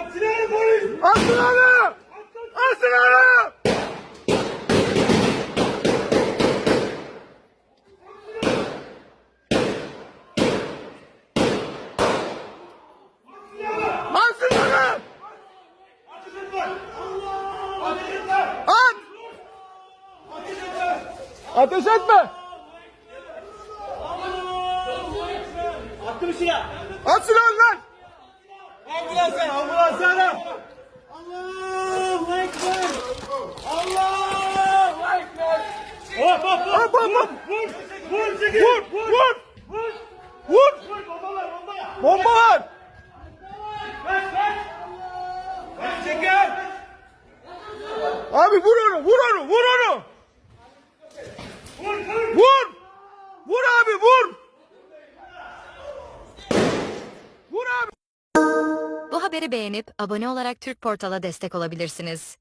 At silahını polis! At! Ateş etme! At! Ateş Ambulansa! Ambulansa! Allahu Ekber! Allahu Ekber! Hop hop Hop, hop. Vur! Vur! Vur! Vur! Vur! Vur! Vur! Bomba var bomba! Bomba var! Kaç kaç! Kaç çekil! Abi vur onu! Vur onu! Vur onu! Vur! Vur! Vur! Vur abi vur! Vur abi! Bu haberi beğenip abone olarak Türk Portal'a destek olabilirsiniz.